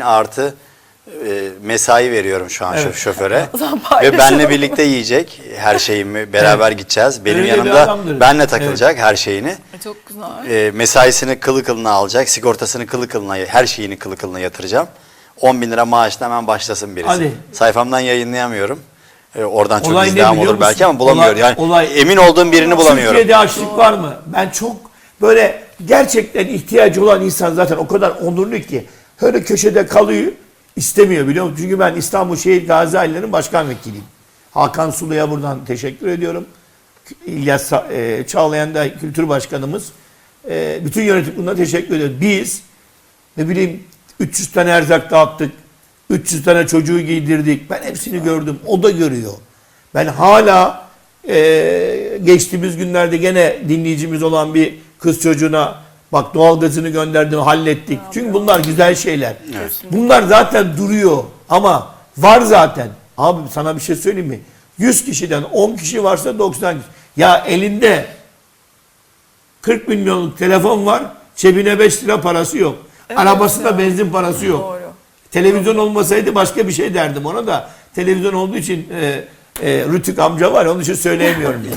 bin artı e, mesai veriyorum şu an Evet. şo- şoföre. Ve benle birlikte yiyecek her şeyimi. Beraber gideceğiz. Benim Öyle yanımda benle takılacak her şeyini. Çok güzel. E, mesaisini kılı kılına alacak. Sigortasını kılı kılına, her şeyini kılı kılına yatıracağım. 10 bin lira maaşla hemen başlasın birisi. Hadi. Sayfamdan yayınlayamıyorum. E, oradan çok Olay izdiham olur belki musun? ama bulamıyorum. Olay- yani olay- emin olduğum birini bulamıyorum. Türkiye'de açlık var mı? Ben çok böyle gerçekten ihtiyacı olan insan zaten o kadar onurlu ki öyle köşede kalıyor istemiyor biliyor musun? Çünkü ben İstanbul Şehit Gazi Ailelerinin başkan vekiliyim. Hakan Sulu'ya buradan teşekkür ediyorum. İlyas e, Çağlayan da kültür başkanımız. E, bütün yönetim kuruluna teşekkür ediyoruz. Biz ne bileyim 300 tane erzak dağıttık. 300 tane çocuğu giydirdik. Ben hepsini gördüm. O da görüyor. Ben hala e, geçtiğimiz günlerde gene dinleyicimiz olan bir kız çocuğuna bak doğalgazını gönderdim hallettik. Çünkü bunlar güzel şeyler. Bunlar zaten duruyor ama var zaten. Abi sana bir şey söyleyeyim mi? 100 kişiden 10 kişi varsa 90 kişi. Ya elinde 40 milyonluk telefon var. Cebine 5 lira parası yok. Evet Arabasında ya. benzin parası yok. Doğru. Televizyon olmasaydı başka bir şey derdim ona da. Televizyon olduğu için e, e, Rütük amca var onun için söyleyemiyorum ya.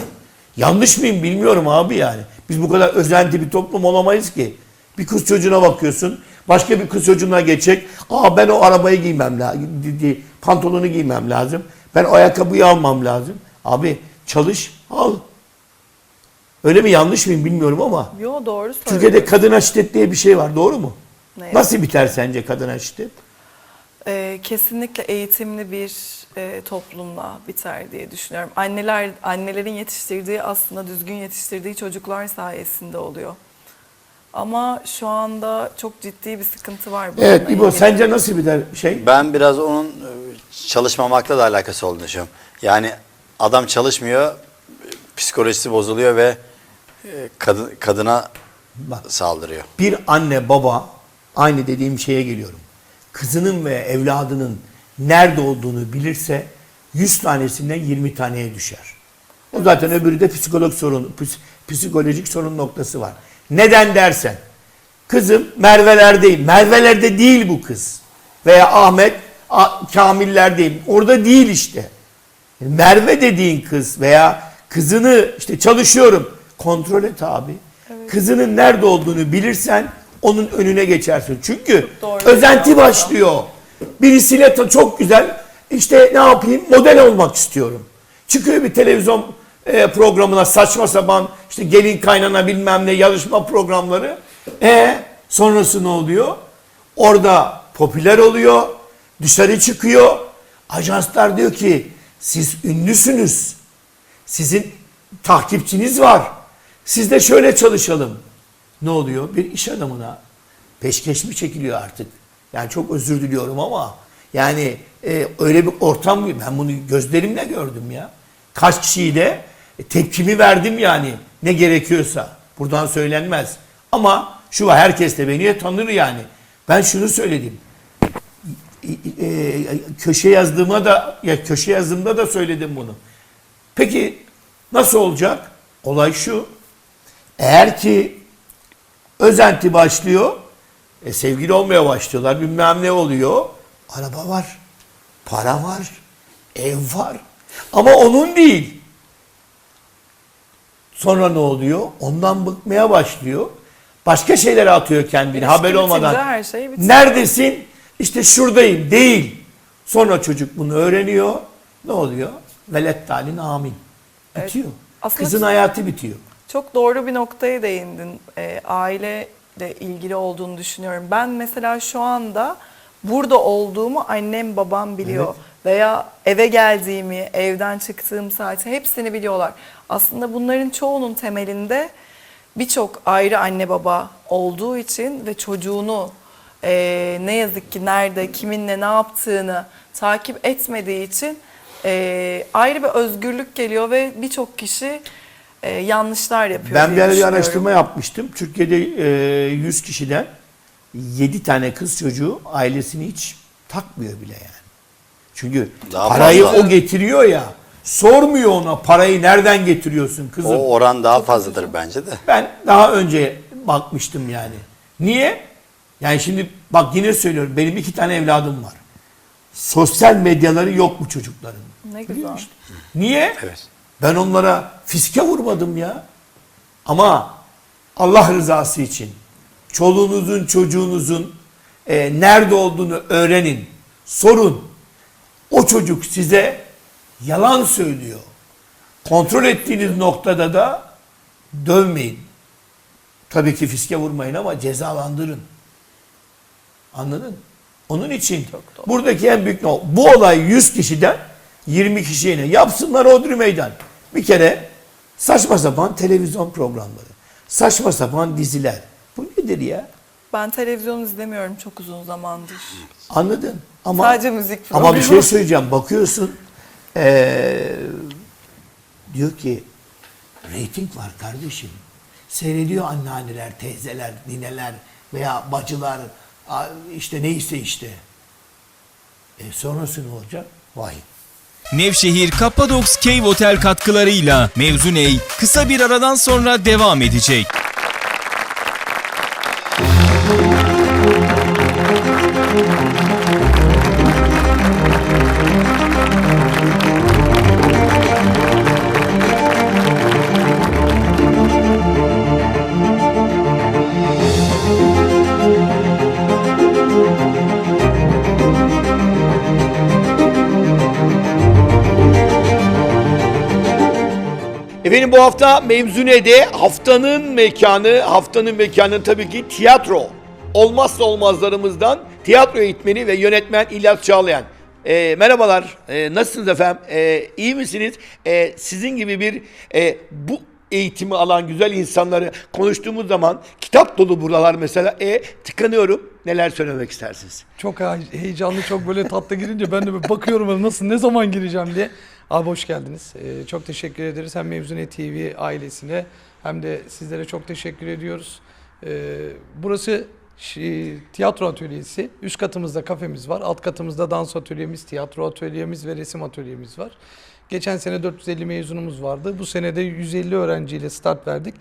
Yanlış mıyım bilmiyorum abi yani. Biz bu kadar özenti bir toplum olamayız ki. Bir kız çocuğuna bakıyorsun. Başka bir kız çocuğuna geçecek. Aa ben o arabayı giymem lazım. Pantolonu giymem lazım. Ben o ayakkabıyı almam lazım. Abi çalış al. Öyle mi yanlış mıyım bilmiyorum ama. Yo doğru söylüyorsun. Türkiye'de kadına şiddet diye bir şey var doğru mu? Ne? Nasıl biter sence kadına şiddet? Ee, kesinlikle eğitimli bir e, toplumla biter diye düşünüyorum. Anneler annelerin yetiştirdiği aslında düzgün yetiştirdiği çocuklar sayesinde oluyor. Ama şu anda çok ciddi bir sıkıntı var. Evet İbo ilgili. sence nasıl biter şey? Ben biraz onun e, çalışmamakla da alakası olduğunu düşünüyorum. Yani adam çalışmıyor, psikolojisi bozuluyor ve e, kadın, kadına Bak. saldırıyor. Bir anne baba aynı dediğim şeye geliyorum. Kızının ve evladının nerede olduğunu bilirse 100 tanesinden 20 taneye düşer. O zaten öbürü de psikolog sorun, psikolojik sorun noktası var. Neden dersen, kızım Merve'lerdeyim. Merve'lerde değil bu kız. Veya Ahmet Kamil'lerdeyim. Orada değil işte. Merve dediğin kız veya kızını işte çalışıyorum. Kontrol et abi. Kızının nerede olduğunu bilirsen onun önüne geçersin. Çünkü özenti başlıyor. Birisiyle çok güzel işte ne yapayım model olmak istiyorum. Çıkıyor bir televizyon e, programına saçma sapan işte gelin kaynana bilmem ne yarışma programları. E sonrası ne oluyor? Orada popüler oluyor. Dışarı çıkıyor. Ajanslar diyor ki siz ünlüsünüz. Sizin takipçiniz var. Siz de şöyle çalışalım. Ne oluyor? Bir iş adamına peşkeş mi çekiliyor artık? Yani çok özür diliyorum ama yani e, öyle bir ortam? Ben bunu gözlerimle gördüm ya. Kaç kişiyi de e, tepkimi verdim yani ne gerekiyorsa. Buradan söylenmez. Ama şu var herkes de beni tanır yani. Ben şunu söyledim e, köşe yazdığıma da ya köşe yazdığımda da söyledim bunu. Peki nasıl olacak? Olay şu. Eğer ki özenti başlıyor, e, sevgili olmaya başlıyorlar, bilmem ne oluyor. Araba var, para var, ev var. Ama onun değil. Sonra ne oluyor? Ondan bıkmaya başlıyor. Başka şeylere atıyor kendini İlişki haber olmadan. her şey. Neredesin? İşte şuradayım. Değil. Sonra çocuk bunu öğreniyor. Ne oluyor? Velet talin amin. Evet. Bitiyor. Aslında Kızın hayatı bitiyor. Çok doğru bir noktaya değindin. Ee, aileyle ilgili olduğunu düşünüyorum. Ben mesela şu anda burada olduğumu annem babam biliyor. Evet. Veya eve geldiğimi, evden çıktığım saati hepsini biliyorlar. Aslında bunların çoğunun temelinde birçok ayrı anne baba olduğu için ve çocuğunu e, ne yazık ki nerede, kiminle ne yaptığını takip etmediği için e, ayrı bir özgürlük geliyor ve birçok kişi e, yanlışlar yapıyor. Ben diye bir ara bir düşünüyorum. araştırma yapmıştım. Türkiye'de e, 100 kişiden 7 tane kız çocuğu ailesini hiç takmıyor bile yani. Çünkü Daha parayı fazla. o getiriyor ya. Sormuyor ona parayı nereden getiriyorsun kızım. O oran daha fazladır bence de. Ben daha önce bakmıştım yani. Niye? Yani şimdi bak yine söylüyorum benim iki tane evladım var. Sosyal medyaları yok bu çocukların. Ne güzel. Niye? Evet. Ben onlara fiske vurmadım ya. Ama Allah rızası için çoluğunuzun çocuğunuzun e, nerede olduğunu öğrenin. Sorun. O çocuk size yalan söylüyor. Kontrol ettiğiniz noktada da dövmeyin. Tabii ki fiske vurmayın ama cezalandırın. Anladın? Onun için buradaki en büyük no bu olay 100 kişiden 20 kişiye? Yapsınlar Odri Meydan. Bir kere saçma sapan televizyon programları. Saçma sapan diziler. Bu nedir ya? Ben televizyon izlemiyorum çok uzun zamandır. Anladın? Ama, Sadece müzik Ama bir şey programı. söyleyeceğim. Bakıyorsun eee, diyor ki reyting var kardeşim. Seyrediyor anneanneler, teyzeler, nineler veya bacılar işte neyse işte. E sonrası ne olacak? Vay. Nevşehir Kapadoks Cave Otel katkılarıyla Mevzuney kısa bir aradan sonra devam edecek. Efendim bu hafta Mevzune'de haftanın mekanı, haftanın mekanı tabii ki tiyatro. Olmazsa olmazlarımızdan tiyatro eğitmeni ve yönetmen İlyas Çağlayan. Ee, merhabalar, Ee, nasılsınız efendim? Ee, iyi misiniz? Ee, sizin gibi bir e, bu eğitimi alan güzel insanları konuştuğumuz zaman kitap dolu buralar mesela. E, tıkanıyorum. Neler söylemek istersiniz? Çok he- heyecanlı, çok böyle tatlı girince ben de böyle bakıyorum hani nasıl, ne zaman gireceğim diye. Abi hoş geldiniz. Ee, çok teşekkür ederiz hem Mevzune TV ailesine hem de sizlere çok teşekkür ediyoruz. Ee, burası tiyatro atölyesi. Üst katımızda kafemiz var. Alt katımızda dans atölyemiz, tiyatro atölyemiz ve resim atölyemiz var. Geçen sene 450 mezunumuz vardı. Bu sene de 150 öğrenciyle start verdik.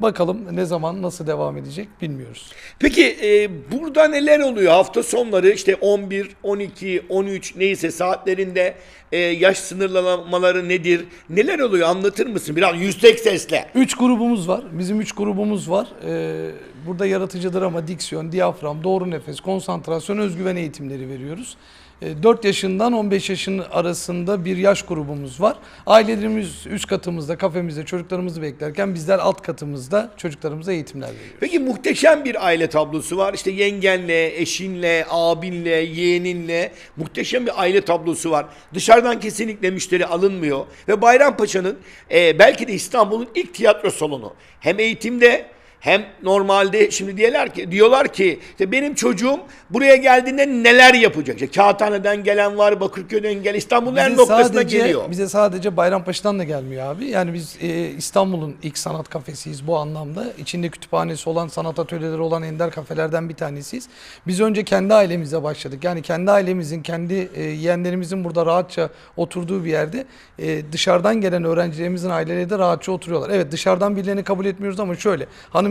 Bakalım ne zaman nasıl devam edecek bilmiyoruz. Peki e, burada neler oluyor? Hafta sonları işte 11, 12, 13 neyse saatlerinde e, yaş sınırlamaları nedir? Neler oluyor anlatır mısın? Biraz yüksek sesle. Üç grubumuz var. Bizim üç grubumuz var. Ee, burada yaratıcı drama, diksiyon, diyafram, doğru nefes, konsantrasyon, özgüven eğitimleri veriyoruz. Ee, 4 yaşından 15 yaşın arasında bir yaş grubumuz var. Ailelerimiz üst katımızda, kafemizde çocuklarımızı beklerken bizler alt katımızda çocuklarımıza eğitimler veriyoruz. Peki muhteşem bir aile tablosu var. İşte yengenle, eşinle, abinle, yeğeninle muhteşem bir aile tablosu var. Dışarıdan kesinlikle müşteri alınmıyor. Ve Bayrampaşa'nın e, belki de İstanbul'un ilk tiyatro salonu. Hem eğitimde hem normalde şimdi diyorlar ki diyorlar ki işte benim çocuğum buraya geldiğinde neler yapacak? İşte Kağıthane'den gelen var, Bakırköy'den gelen, İstanbul'un her noktasına sadece- geliyor. Bize sadece Bayrampaşa'dan da gelmiyor abi. Yani biz e, İstanbul'un ilk sanat kafesiyiz bu anlamda. İçinde kütüphanesi olan, sanat atölyeleri olan ender kafelerden bir tanesiyiz. Biz önce kendi ailemize başladık. Yani kendi ailemizin, kendi e, yeğenlerimizin burada rahatça oturduğu bir yerde e, dışarıdan gelen öğrencilerimizin aileleri de rahatça oturuyorlar. Evet dışarıdan birilerini kabul etmiyoruz ama şöyle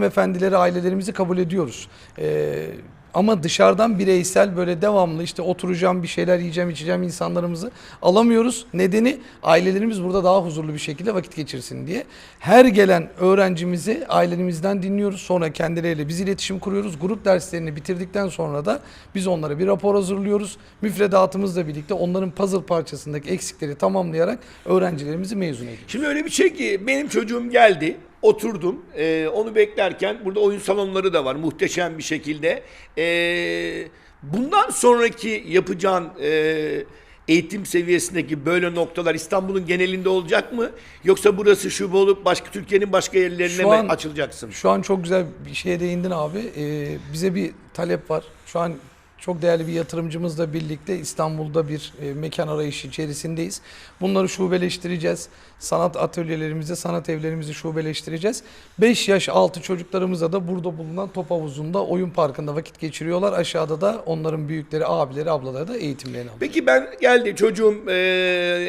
hanımefendileri, ailelerimizi kabul ediyoruz. E, ama dışarıdan bireysel böyle devamlı işte oturacağım bir şeyler yiyeceğim içeceğim insanlarımızı alamıyoruz. Nedeni ailelerimiz burada daha huzurlu bir şekilde vakit geçirsin diye. Her gelen öğrencimizi ailelerimizden dinliyoruz. Sonra kendileriyle biz iletişim kuruyoruz. Grup derslerini bitirdikten sonra da biz onlara bir rapor hazırlıyoruz. Müfredatımızla birlikte onların puzzle parçasındaki eksikleri tamamlayarak öğrencilerimizi mezun ediyoruz. Şimdi öyle bir şey ki benim çocuğum geldi. Oturdum. Ee, onu beklerken burada oyun salonları da var muhteşem bir şekilde. Ee, bundan sonraki yapacağın e, eğitim seviyesindeki böyle noktalar İstanbul'un genelinde olacak mı? Yoksa burası şube olup başka Türkiye'nin başka yerlerine Şu mi an- açılacaksın? Şu an çok güzel bir şeye değindin abi. Ee, bize bir talep var. Şu an çok değerli bir yatırımcımızla birlikte İstanbul'da bir e, mekan arayışı içerisindeyiz. Bunları şubeleştireceğiz. Sanat atölyelerimizi, sanat evlerimizi şubeleştireceğiz. 5 yaş altı çocuklarımıza da burada bulunan top havuzunda, oyun parkında vakit geçiriyorlar. Aşağıda da onların büyükleri, abileri, ablaları da eğitimlerini alıyor. Peki ben geldi çocuğum e,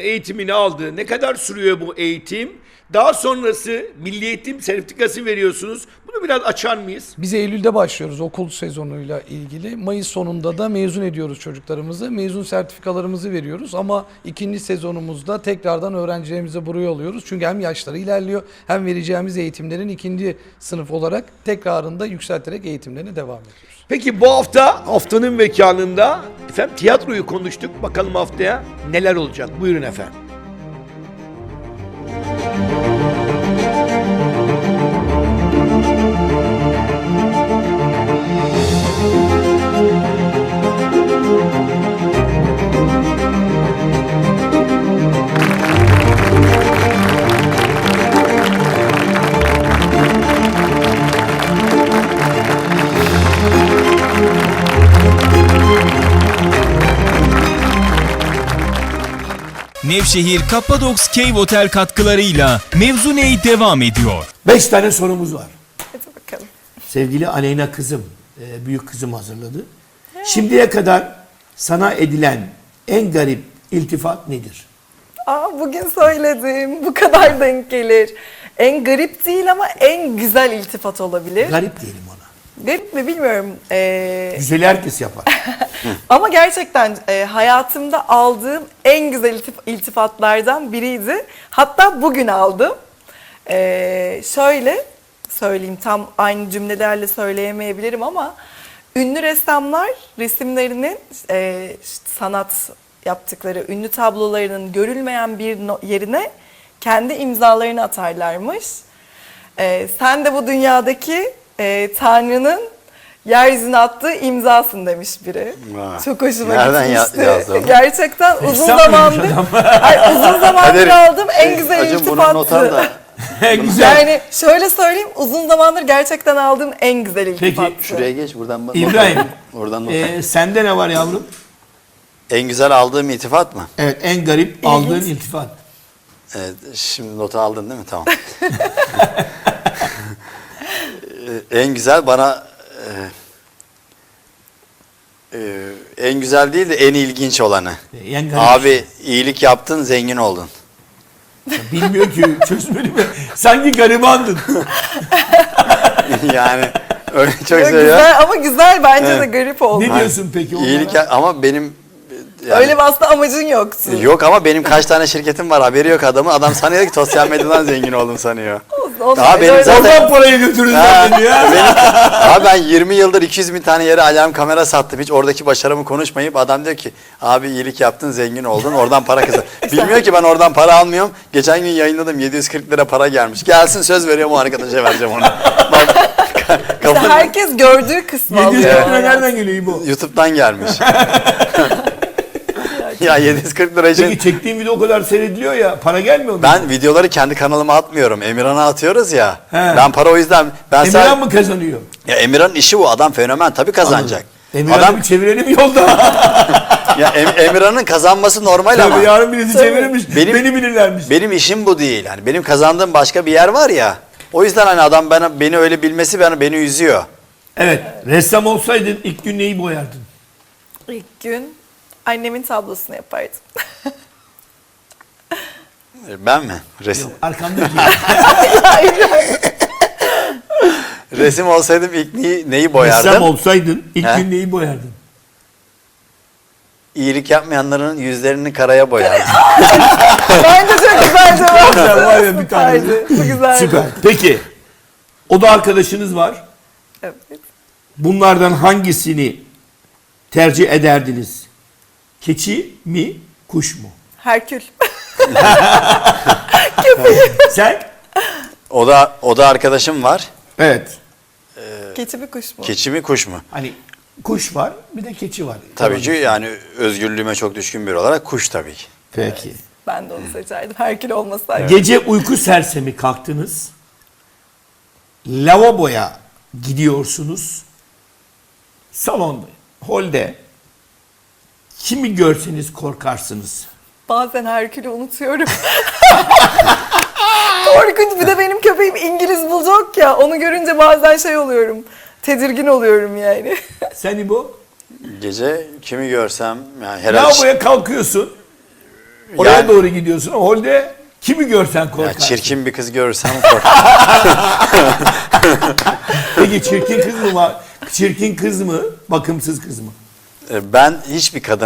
eğitimini aldı. Ne kadar sürüyor bu eğitim? Daha sonrası milli eğitim sertifikası veriyorsunuz. Bunu biraz açar mıyız? Biz Eylül'de başlıyoruz okul sezonuyla ilgili. Mayıs sonunda da mezun ediyoruz çocuklarımızı. Mezun sertifikalarımızı veriyoruz ama ikinci sezonumuzda tekrardan öğrencilerimize buraya alıyoruz. Çünkü hem yaşları ilerliyor hem vereceğimiz eğitimlerin ikinci sınıf olarak tekrarında yükselterek eğitimlerine devam ediyoruz. Peki bu hafta haftanın mekanında efendim tiyatroyu konuştuk. Bakalım haftaya neler olacak? Buyurun efendim. Nevşehir Kapadoks Cave Otel katkılarıyla Mevzuney devam ediyor. Beş tane sorumuz var. Hadi bakalım. Sevgili Aleyna kızım, e, büyük kızım hazırladı. Şimdiye kadar sana edilen en garip iltifat nedir? Aa, bugün söyledim. Bu kadar denk gelir. En garip değil ama en güzel iltifat olabilir. Garip diyelim ona. Garip mi bilmiyorum. Ee, Güzeli herkes yapar. ama gerçekten e, hayatımda aldığım en güzel iltif- iltifatlardan biriydi. Hatta bugün aldım. Ee, şöyle söyleyeyim tam aynı cümlelerle söyleyemeyebilirim ama ünlü ressamlar resimlerinin e, sanat yaptıkları ünlü tablolarının görülmeyen bir no- yerine kendi imzalarını atarlarmış. Ee, sen de bu dünyadaki e, Tanrı'nın yeryüzüne attığı imzasın demiş biri. Vay. Çok hoşuma Nereden ya- gitmişti. yazdı onu? Gerçekten uzun zamandır? Ay, uzun zamandır aldığım en güzel acım bunu not al iltifattı. Güzel. Yani şöyle söyleyeyim uzun zamandır gerçekten aldığım en güzel iltifattı. Şuraya geç buradan bak. İbrahim, Oradan not al. e, sende ne var yavrum? En güzel aldığım iltifat mı? Evet, en garip aldığın iltifat. Evet, şimdi notu aldın değil mi? Tamam. Ee, en güzel bana e, e, en güzel değil de en ilginç olanı. En garip. Abi iyilik yaptın zengin oldun. Bilmiyor ki çözmeli mi? Sanki garibandın. yani öyle çok Çok seviyor. güzel ama güzel bence de garip oldu. ne diyorsun peki onlara? İyilik ya- ama benim yani- Öyle bir aslında amacın yoktu. Yok ama benim kaç tane şirketim var haberi yok adamın. Adam sanıyor ki sosyal medyadan zengin oldum sanıyor. Onlar Daha benim zaten- Oradan parayı götürün Ha, zaten ya. benim- abi ben 20 yıldır 200 bin tane yere alarm kamera sattım. Hiç oradaki başarımı konuşmayıp adam diyor ki abi iyilik yaptın zengin oldun oradan para kazan. Bilmiyor ki ben oradan para almıyorum. Geçen gün yayınladım 740 lira para gelmiş. Gelsin söz veriyorum o arkadaşa vereceğim onu. Bak ka- İşte kafanı- herkes gördüğü kısmı 700 alıyor. lira nereden geliyor bu? YouTube'dan gelmiş. ya 740 lira için Peki çektiğin video o kadar seyrediliyor ya para gelmiyor mu? ben videoları kendi kanalıma atmıyorum. Emirhan'a atıyoruz ya. He. Ben para o yüzden ben Emirhan sadece- mı kazanıyor? ya Emirhan'ın işi bu. Adam fenomen tabii kazanacak. Emirhan'ı Adam bir çevirelim yolda. ya Em- Emirhan'ın kazanması normal ama Tabii yarın birisi Tabii. çevirirmiş. Benim- beni bilirlermiş. benim işim bu değil. Yani benim kazandığım başka bir yer var ya. O yüzden hani adam bana beni öyle bilmesi beni beni üzüyor. Evet. Ressam olsaydın ilk gün neyi boyardın? İlk gün annemin tablosunu yapardım. E, Ben mi? Resim. Arkamdaki. Resim olsaydım ilk neyi, neyi boyardım? Ressam olsaydın ilk He? gün neyi boyardın? İyilik yapmayanların yüzlerini karaya boyardım. Bence çok güzel cevap. Güzel, var ya bir tane. Süperdi. Bu güzeldi. Süper. Peki. O da arkadaşınız var. Evet. Bunlardan hangisini tercih ederdiniz? Keçi mi, kuş mu? Herkül. Sen? o da o da arkadaşım var. Evet. Keçi bir kuş mu? Keçi mi kuş mu? Hani kuş var, bir de keçi var. Tabii ki yani özgürlüğüme çok düşkün biri olarak kuş tabii ki. Peki. Ben de onu seçerdim. Herkül olmasaydı. Gece uyku sersemi kalktınız. Lavaboya gidiyorsunuz. Salonda, holde. Kimi görseniz korkarsınız. Bazen Herkül'ü unutuyorum. Korkunç. Bir de benim köpeğim İngiliz bulacak ya. Onu görünce bazen şey oluyorum. Tedirgin oluyorum yani. Seni bu. Gece kimi görsem yani herhalde Lavaboya kalkıyorsun. Oraya Yani- doğru gidiyorsun. Holde Kimi görsen Ya korkarsın. çirkin bir kız görürsem kork. Peki çirkin kız mı var? Çirkin kız mı? Bakımsız kız mı? E, Ben hiçbir kadına